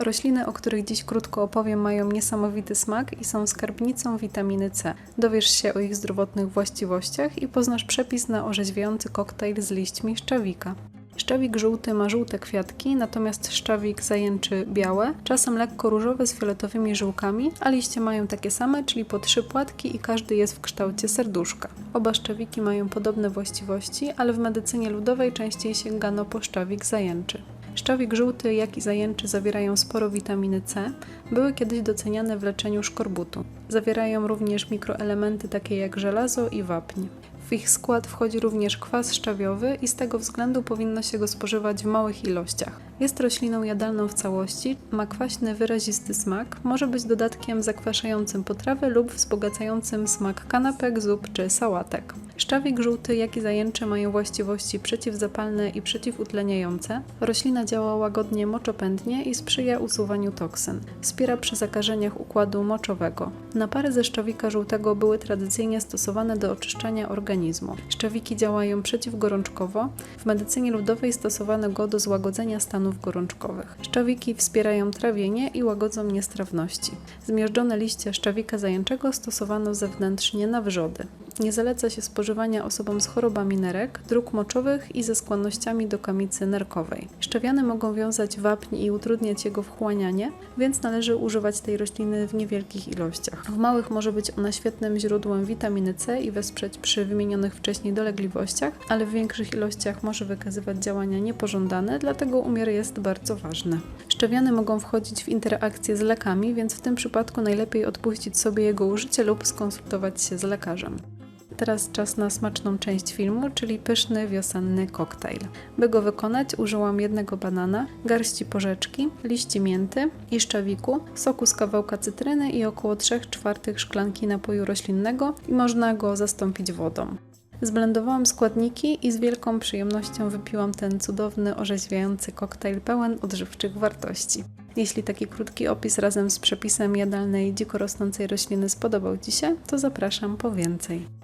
Rośliny, o których dziś krótko opowiem, mają niesamowity smak i są skarbnicą witaminy C. Dowiesz się o ich zdrowotnych właściwościach i poznasz przepis na orzeźwiający koktajl z liśćmi szczawika. Szczawik żółty ma żółte kwiatki, natomiast szczawik zajęczy białe, czasem lekko różowe z fioletowymi żyłkami, a liście mają takie same, czyli po trzy płatki i każdy jest w kształcie serduszka. Oba szczawiki mają podobne właściwości, ale w medycynie ludowej częściej sięgano po szczawik zajęczy. Szczawik żółty, jak i zajęczy zawierają sporo witaminy C, były kiedyś doceniane w leczeniu szkorbutu. Zawierają również mikroelementy takie jak żelazo i wapń. W ich skład wchodzi również kwas szczawiowy i z tego względu powinno się go spożywać w małych ilościach. Jest rośliną jadalną w całości, ma kwaśny, wyrazisty smak, może być dodatkiem zakwaszającym potrawy lub wzbogacającym smak kanapek, zup czy sałatek. Szczawik żółty, jak i zajęczy mają właściwości przeciwzapalne i przeciwutleniające. Roślina działa łagodnie moczopędnie i sprzyja usuwaniu toksyn. Wspiera przy zakażeniach układu moczowego. Napary ze szczawika żółtego były tradycyjnie stosowane do oczyszczania organizmu. Szczawiki działają przeciwgorączkowo. W medycynie ludowej stosowano go do złagodzenia stanów gorączkowych. Szczawiki wspierają trawienie i łagodzą niestrawności. Zmiażdżone liście szczawika zajęczego stosowano zewnętrznie na wrzody. Nie zaleca się spożywania osobom z chorobami nerek, dróg moczowych i ze skłonnościami do kamicy nerkowej. Szczawiany mogą wiązać wapń i utrudniać jego wchłanianie, więc należy używać tej rośliny w niewielkich ilościach. W małych może być ona świetnym źródłem witaminy C i wesprzeć przy wymienionych wcześniej dolegliwościach, ale w większych ilościach może wykazywać działania niepożądane, dlatego umiar jest bardzo ważny. Szczawiany mogą wchodzić w interakcję z lekami, więc w tym przypadku najlepiej odpuścić sobie jego użycie lub skonsultować się z lekarzem. Teraz czas na smaczną część filmu, czyli pyszny wiosenny koktajl. By go wykonać użyłam jednego banana, garści porzeczki, liści mięty i szczawiku, soku z kawałka cytryny i około 3 czwartych szklanki napoju roślinnego i można go zastąpić wodą. Zblendowałam składniki i z wielką przyjemnością wypiłam ten cudowny, orzeźwiający koktajl pełen odżywczych wartości. Jeśli taki krótki opis razem z przepisem jadalnej dziko rosnącej rośliny spodobał Ci się, to zapraszam po więcej.